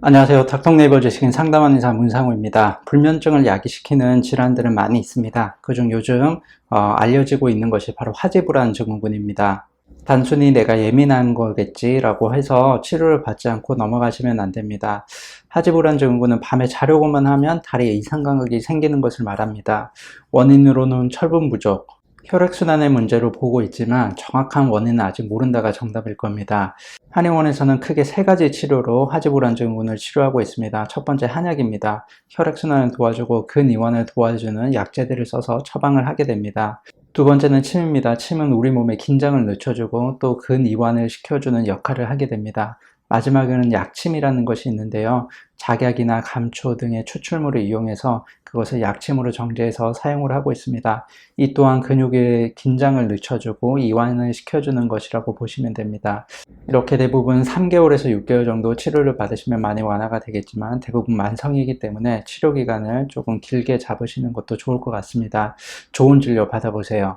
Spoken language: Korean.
안녕하세요. 닥터네이버 지식인 상담하는 의사 문상우입니다. 불면증을 야기시키는 질환들은 많이 있습니다. 그중 요즘 어, 알려지고 있는 것이 바로 화지불안 증후군입니다. 단순히 내가 예민한 거겠지라고 해서 치료를 받지 않고 넘어가시면 안 됩니다. 하지불안 증후군은 밤에 자려고만 하면 다리에 이상 감각이 생기는 것을 말합니다. 원인으로는 철분 부족, 혈액순환의 문제로 보고 있지만 정확한 원인은 아직 모른다가 정답일 겁니다. 한의원에서는 크게 세 가지 치료로 하지불안 증후군을 치료하고 있습니다. 첫 번째 한약입니다. 혈액순환을 도와주고 근이완을 도와주는 약재들을 써서 처방을 하게 됩니다. 두 번째는 침입니다. 침은 우리 몸의 긴장을 늦춰주고 또 근이완을 시켜주는 역할을 하게 됩니다. 마지막에는 약침이라는 것이 있는데요. 작약이나 감초 등의 추출물을 이용해서 그것을 약침으로 정제해서 사용을 하고 있습니다. 이 또한 근육의 긴장을 늦춰주고 이완을 시켜주는 것이라고 보시면 됩니다. 이렇게 대부분 3개월에서 6개월 정도 치료를 받으시면 많이 완화가 되겠지만 대부분 만성이기 때문에 치료 기간을 조금 길게 잡으시는 것도 좋을 것 같습니다. 좋은 진료 받아보세요.